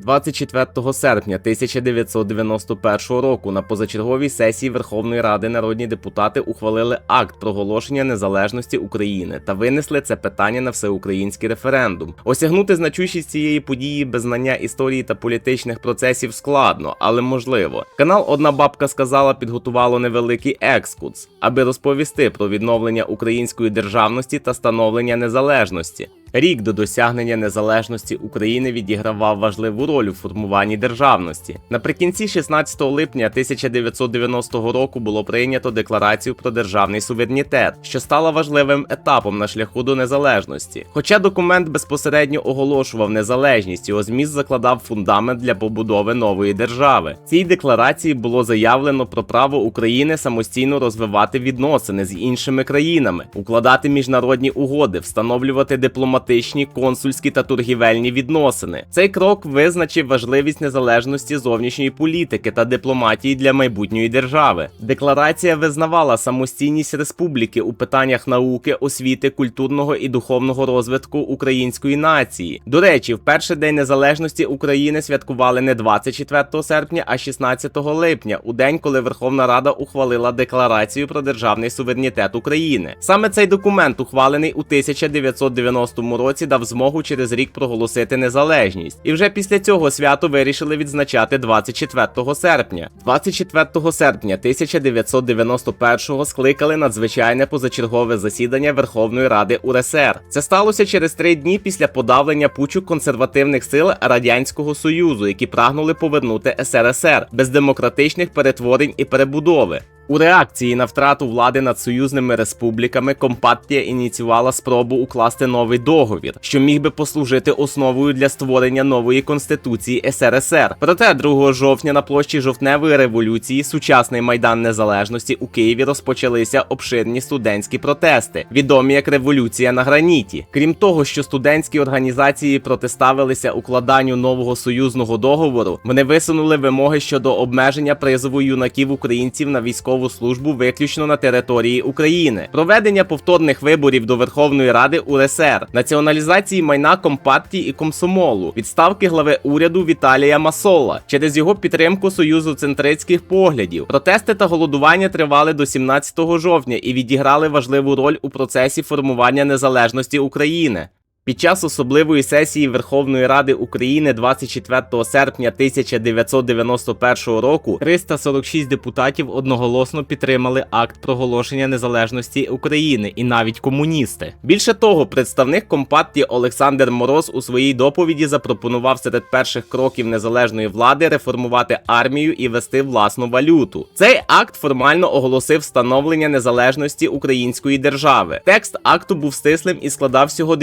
24 серпня 1991 року на позачерговій сесії Верховної Ради народні депутати ухвалили акт проголошення незалежності України та винесли це питання на всеукраїнський референдум. Осягнути значущість цієї події без знання історії та політичних процесів складно, але можливо. Канал Одна бабка сказала підготувало невеликий екскурс, аби розповісти про відновлення української державності та становлення незалежності. Рік до досягнення незалежності України відігравав важливу роль у формуванні державності. Наприкінці 16 липня 1990 року було прийнято декларацію про державний суверенітет, що стала важливим етапом на шляху до незалежності. Хоча документ безпосередньо оголошував незалежність, його зміст закладав фундамент для побудови нової держави. В цій декларації було заявлено про право України самостійно розвивати відносини з іншими країнами, укладати міжнародні угоди, встановлювати дипломатичні, консульські та торгівельні відносини. Цей крок визначив важливість незалежності зовнішньої політики та дипломатії для майбутньої держави. Декларація визнавала самостійність республіки у питаннях науки, освіти, культурного і духовного розвитку української нації. До речі, в перший день незалежності України святкували не 24 серпня, а 16 липня, у день, коли Верховна Рада ухвалила декларацію про державний суверенітет України. Саме цей документ, ухвалений у 1990 році, дав змогу через рік проголосити незалежність. І вже після цього свято вирішили відзначати 24 серпня. 24 серпня 1991-го скликали надзвичайне позачергове засідання Верховної Ради УРСР. Це сталося через три дні після подавлення пучу консервативних сил Радянського Союзу, які прагнули повернути СРСР без демократичних перетворень і перебудови. У реакції на втрату влади над союзними республіками Компартія ініціювала спробу укласти новий договір, що міг би послужити основою для створення нової конституції СРСР. Проте 2 жовтня на площі жовтневої революції, сучасний майдан незалежності у Києві розпочалися обширні студентські протести, відомі як революція на граніті. Крім того, що студентські організації протиставилися укладанню нового союзного договору, вони висунули вимоги щодо обмеження призову юнаків українців на військову службу виключно на території України, проведення повторних виборів до Верховної Ради УРСР, націоналізації майна Компартії і Комсомолу, відставки глави уряду Віталія Масола через його підтримку союзу центрицьких поглядів. Протести та голодування тривали до 17 жовтня і відіграли важливу роль у процесі формування незалежності України. Під час особливої сесії Верховної Ради України 24 серпня 1991 року 346 депутатів одноголосно підтримали акт проголошення незалежності України і навіть комуністи. Більше того, представник компартії Олександр Мороз у своїй доповіді запропонував серед перших кроків незалежної влади реформувати армію і вести власну валюту. Цей акт формально оголосив встановлення незалежності української держави. Текст акту був стислим і складав всього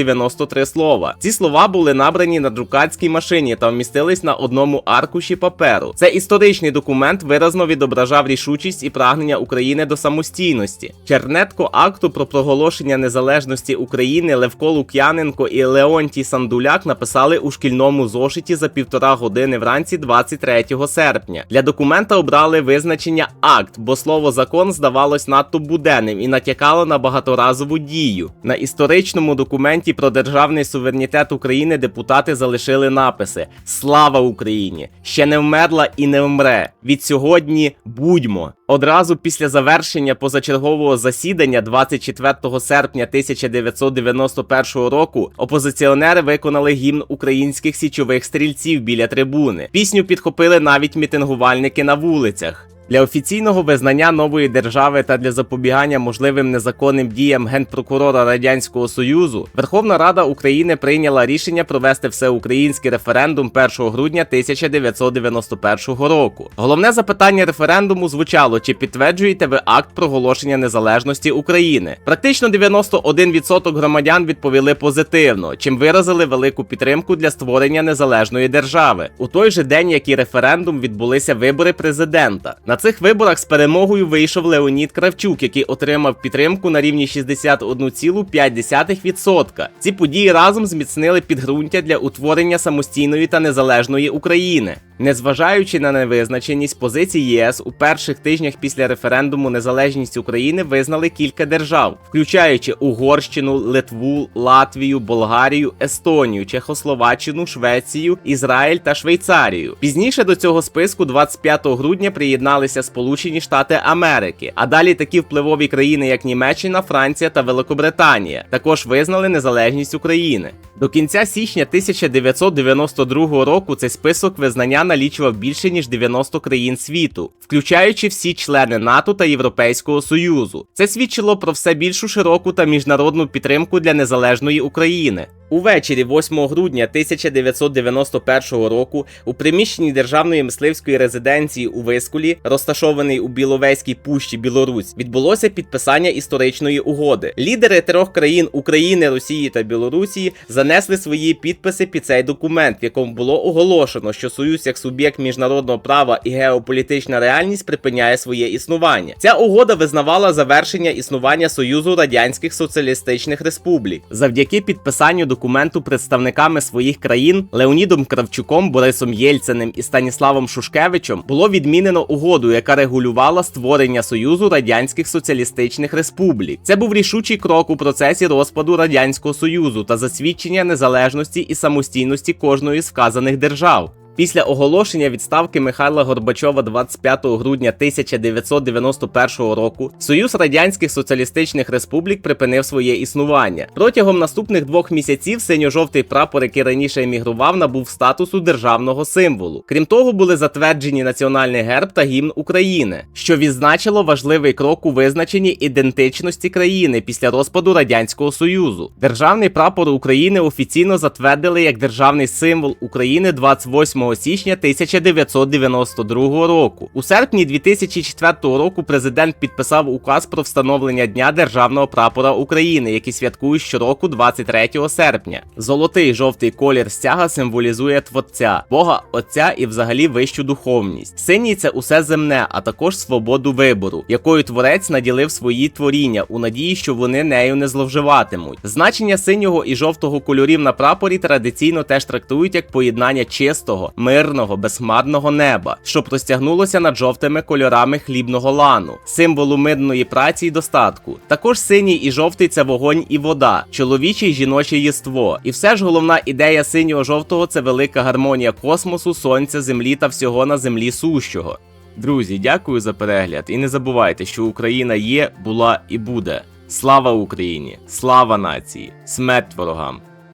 93 слова. Ці слова були набрані на друкарській машині та вмістились на одному аркуші паперу. Це історичний документ виразно відображав рішучість і прагнення України до самостійності. Чернетко акту про проголошення незалежності України Левко Лук'яненко і Леонтій Сандуляк написали у шкільному зошиті за півтора години вранці 23 серпня. Для документа обрали визначення акт, бо слово закон здавалось надто буденним і натякало на багаторазову дію. На історичному документі про державний суверенітет України депутати залишили написи: Слава Україні! Ще не вмерла і не вмре. Від сьогодні будьмо. Одразу після завершення позачергового засідання 24 серпня 1991 року опозиціонери виконали гімн українських січових стрільців біля трибуни. Пісню підхопили навіть мітингувальники на вулицях. Для офіційного визнання нової держави та для запобігання можливим незаконним діям генпрокурора Радянського Союзу Верховна Рада України прийняла рішення провести всеукраїнський референдум 1 грудня 1991 року. Головне запитання референдуму звучало: чи підтверджуєте ви акт проголошення незалежності України? Практично 91% громадян відповіли позитивно, чим виразили велику підтримку для створення незалежної держави. У той же день, як і референдум, відбулися вибори президента. На цих виборах з перемогою вийшов Леонід Кравчук, який отримав підтримку на рівні 61,5%. Ці події разом зміцнили підґрунтя для утворення самостійної та незалежної України. Незважаючи на невизначеність позицій ЄС у перших тижнях після референдуму незалежність України визнали кілька держав, включаючи Угорщину, Литву, Латвію, Болгарію, Естонію, Чехословаччину, Швецію, Ізраїль та Швейцарію. Пізніше до цього списку 25 грудня приєдналися Сполучені Штати Америки, а далі такі впливові країни, як Німеччина, Франція та Великобританія, також визнали незалежність України. До кінця січня 1992 року цей список визнання налічував більше ніж 90 країн світу, включаючи всі члени НАТО та Європейського Союзу. Це свідчило про все більшу широку та міжнародну підтримку для незалежної України. Увечері 8 грудня 1991 року у приміщенні державної мисливської резиденції у Вискулі, розташований у Біловезькій пущі Білорусь, відбулося підписання історичної угоди. Лідери трьох країн України, Росії та Білорусі занесли свої підписи під цей документ, в якому було оголошено, що Союз як суб'єкт міжнародного права і геополітична реальність припиняє своє існування. Ця угода визнавала завершення існування Союзу Радянських Соціалістичних Республік завдяки підписанню документу представниками своїх країн Леонідом Кравчуком, Борисом Єльциним і Станіславом Шушкевичем було відмінено угоду, яка регулювала створення Союзу Радянських Соціалістичних Республік. Це був рішучий крок у процесі розпаду Радянського Союзу та засвідчення незалежності і самостійності кожної з вказаних держав. Після оголошення відставки Михайла Горбачова 25 грудня 1991 року Союз Радянських Соціалістичних Республік припинив своє існування. Протягом наступних двох місяців синьо-жовтий прапор, який раніше емігрував, набув статусу державного символу. Крім того, були затверджені національний герб та гімн України, що відзначило важливий крок у визначенні ідентичності країни після розпаду Радянського Союзу. Державний прапор України офіційно затвердили як державний символ України 28 січня 1992 року. У серпні 2004 року президент підписав указ про встановлення Дня державного прапора України, який святкують щороку 23 серпня. Золотий жовтий колір стяга символізує творця, Бога Отця і взагалі вищу духовність. Синій це усе земне, а також свободу вибору, якою творець наділив свої творіння у надії, що вони нею не зловживатимуть. Значення синього і жовтого кольорів на прапорі традиційно теж трактують як поєднання чистого, мирного, безхмарного неба, що простягнулося над жовтими кольорами хлібного лану, символу мирної праці й достатку. Також синій і жовтий це вогонь і вода, чоловіче й жіноче єство. І все ж головна ідея синього жовтого це велика гармонія космосу, сонця, землі та всього на землі сущого. Друзі, дякую за перегляд і не забувайте, що Україна є, була і буде. Слава Україні! Слава нації! Смерть ворогам!